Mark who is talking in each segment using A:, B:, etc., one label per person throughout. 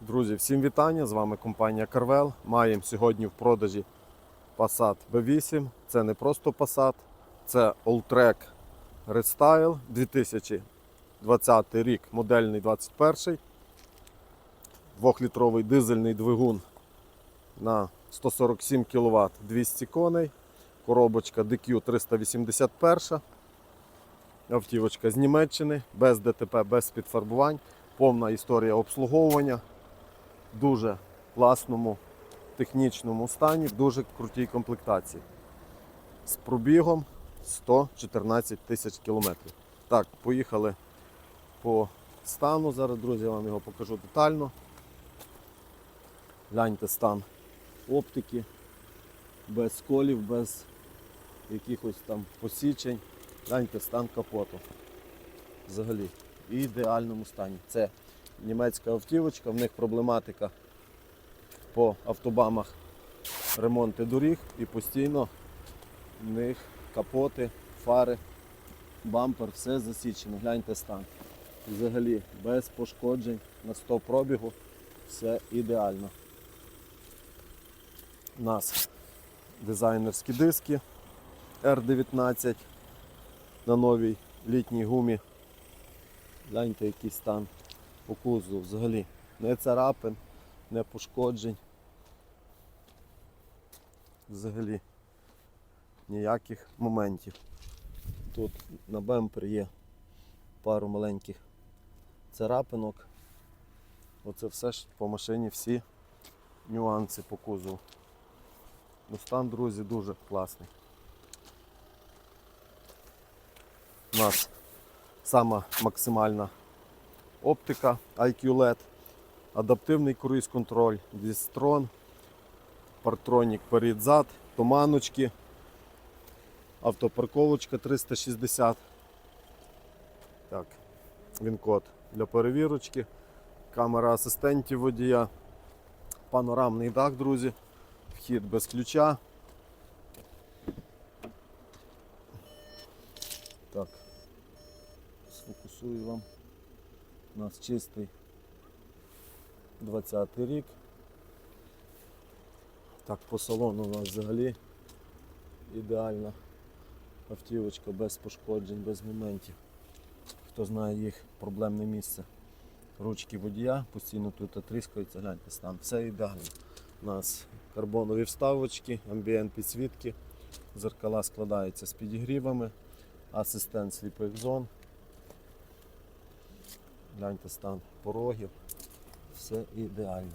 A: Друзі, всім вітання! З вами компанія Carvel. Маємо сьогодні в продажі Passat B8. Це не просто Passat, це Alltrack Restyle 2020 рік, модельний 21. Двохлітровий дизельний двигун на 147 кВт 200 коней. Коробочка DQ 381. Автівочка з Німеччини, без ДТП, без підфарбувань. Повна історія обслуговування дуже класному технічному стані, в дуже крутій комплектації. З пробігом 114 тисяч кілометрів. Так, поїхали по стану. Зараз, друзі, я вам його покажу детально. Гляньте стан оптики, без колів, без якихось там посічень. Гляньте стан капоту. Взагалі, в ідеальному стані. Це німецька автівочка, в них проблематика по автобамах ремонти доріг і постійно в них капоти, фари, бампер, все засічено. Гляньте стан. Взагалі без пошкоджень на 100 пробігу, все ідеально. У нас дизайнерські диски R19 на новій літній гумі. Гляньте, який стан по кузову взагалі. Не царапин, не пошкоджень. Взагалі ніяких моментів. Тут на бемпер є пару маленьких царапинок. Оце все ж по машині всі нюанси по кузову. Ну, стан, друзі, дуже класний. У нас сама максимальна оптика IQ LED, адаптивний круїз контроль, Дістрон, партронік перед-зад, туманочки, автопарковочка 360. Так, він код для перевірочки, камера асистентів водія, панорамний дах, друзі, вхід без ключа. Так, сфокусую вам. У нас чистий 20-й рік. Так, по салону у нас взагалі ідеальна автівочка без пошкоджень, без моментів. Хто знає їх проблемне місце. Ручки водія постійно тут отрискаються, гляньте стан. Все ідеально. У нас карбонові вставочки, амбієнт підсвітки, зеркала складаються з підігрівами, асистент сліпих зон. Гляньте стан порогів. Все ідеально.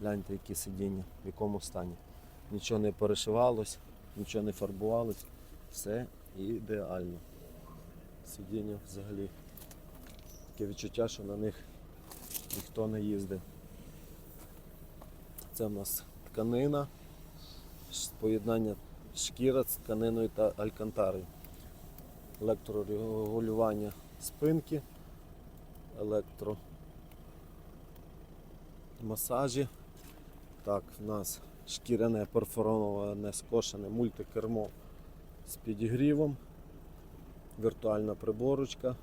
A: Гляньте, які сидіння, в якому стані. Нічого не перешивалось, нічого не фарбувалось. Все ідеально. Сидіння взагалі. Таке відчуття, що на них ніхто не їздив. Це в нас тканина, поєднання шкіра з тканиною та алькантарою. Електрорегулювання спинки, електро масажі. Так, в нас шкіряне перфороване скошене мультикермо з підігрівом, віртуальна приборочка,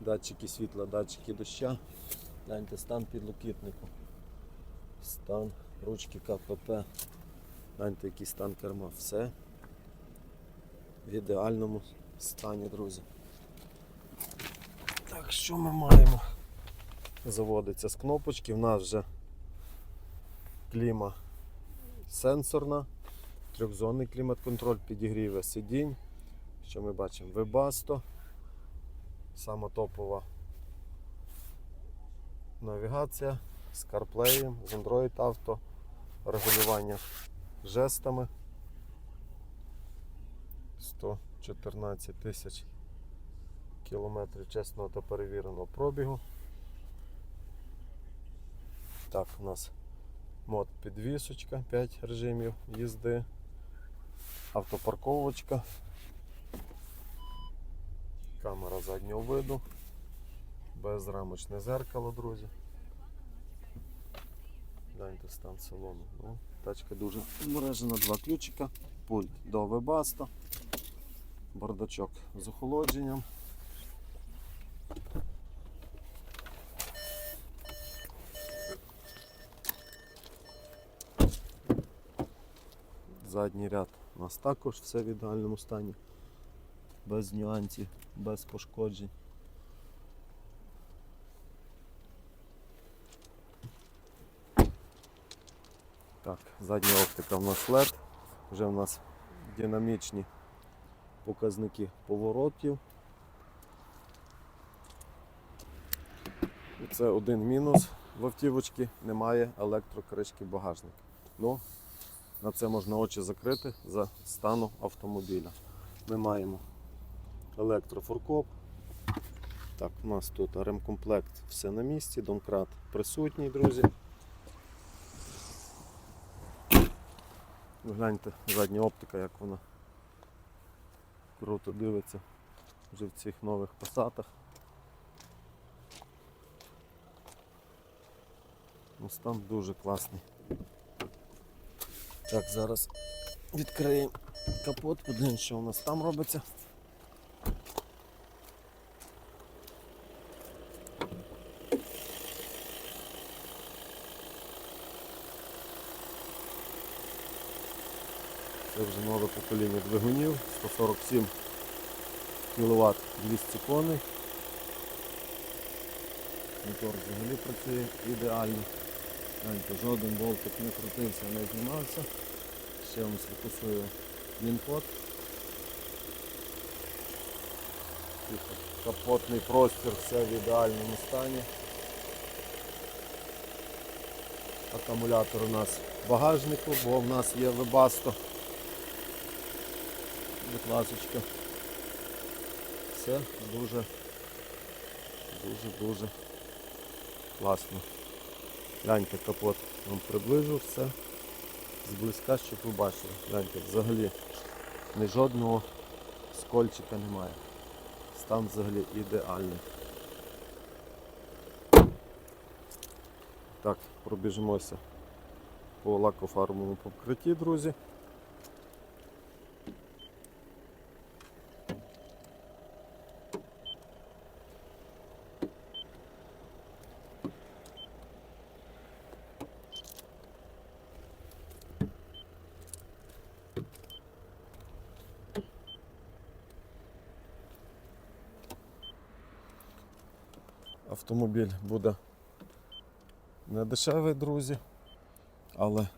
A: датчики світла, датчики доща. Гляньте стан підлокітнику, стан ручки КПП. Гляньте, який стан керма. Все в ідеальному стані, друзі. Так, що ми маємо? Заводиться з кнопочки. В нас вже кліма сенсорна, трьохзонний клімат-контроль, підігріве сидінь. Що ми бачимо? Webasto. Сама топова навігація з CarPlay, з Android Auto, регулювання жестами. 114 тисяч кілометрів чесного та перевіреного пробігу. Так, у нас мод підвісочка, 5 режимів їзди, автопарковочка, камера заднього виду, безрамочне зеркало, друзі. Гляньте стан салону. Ну, тачка дуже обережена, два ключика, пульт до Webasto, бардачок з охолодженням. Задній ряд у нас також все в ідеальному стані. Без нюансів, без пошкоджень. Так, задня оптика в нас LED. Вже в нас динамічні показники поворотів. І Це один мінус в автівочці, немає електрокришки багажника. Ну, на це можна очі закрити за стану автомобіля. Ми маємо електрофоркоп. Так, у нас тут ремкомплект все на місці, домкрат присутній, друзі. Гляньте, задня оптика, як вона круто дивиться вже в цих нових пасатах. Ну, стан дуже класний. Так, зараз відкриємо капот, подивимось, що у нас там робиться. Це вже нове покоління двигунів, 147 кВт 200 коней. Мотор взагалі працює ідеально. Жоден болтик не крутився, не знімався. Ще вам сфокусую лінкод. Типу, Капотний простір, все в ідеальному стані. Акумулятор у нас в багажнику, бо в нас є вебасто. Будь. Все дуже, дуже, дуже класно. Гляньте капот, вам приближу все зблизька, щоб ви бачили. Гляньте, взагалі не жодного скольчика немає. Стан взагалі ідеальний. Так, пробіжимося по лакофарбовому покритті, друзі. Автомобіль буде не дешевий, друзі, але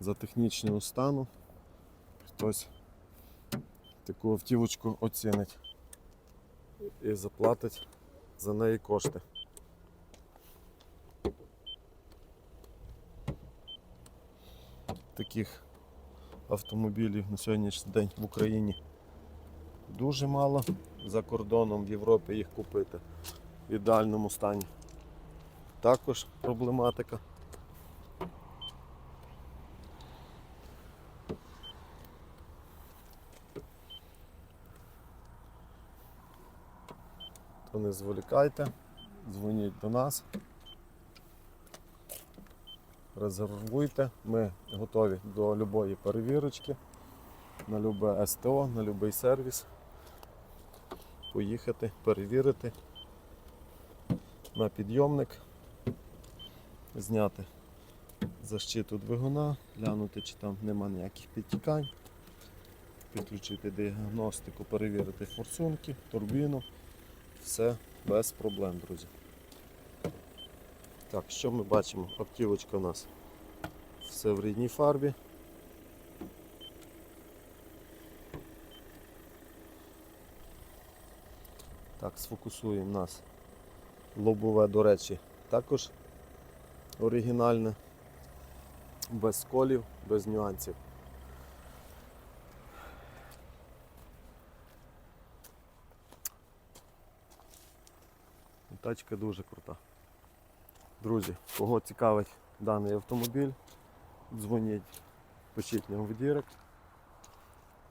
A: за технічного стану хтось таку автівочку оцінить і заплатить за неї кошти. Таких автомобілів на сьогоднішній день в Україні дуже мало. За кордоном в Європі їх купити в ідеальному стані. Також проблематика. То не зволікайте, дзвоніть до нас, резервуйте, ми готові до любої перевірочки, на любе СТО, на будь-який сервіс. Поїхати, перевірити на підйомник, зняти защиту двигуна, глянути, чи там нема ніяких підтікань, підключити діагностику, перевірити форсунки, турбіну. Все без проблем, друзі. Так, що ми бачимо? Автівочка у нас все в рідній фарбі. Так, сфокусуємо нас. Лобове, до речі, також оригінальне, без сколів, без нюансів. Тачка дуже крута. Друзі, кого цікавить даний автомобіль, дзвоніть, пишіть нам в дірект.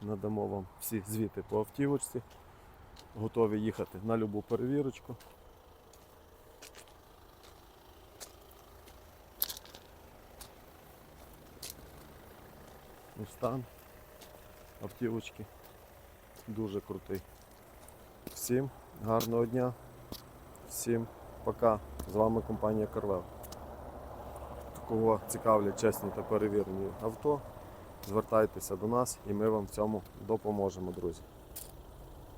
A: Надамо вам всі звіти по автівочці. Готові їхати на любу перевірочку. Ну, Стан автівочки дуже крутий. Всім гарного дня, всім пока. З вами компанія Карвел. Кого цікавлять чесні та перевірені авто, звертайтеся до нас і ми вам в цьому допоможемо, друзі.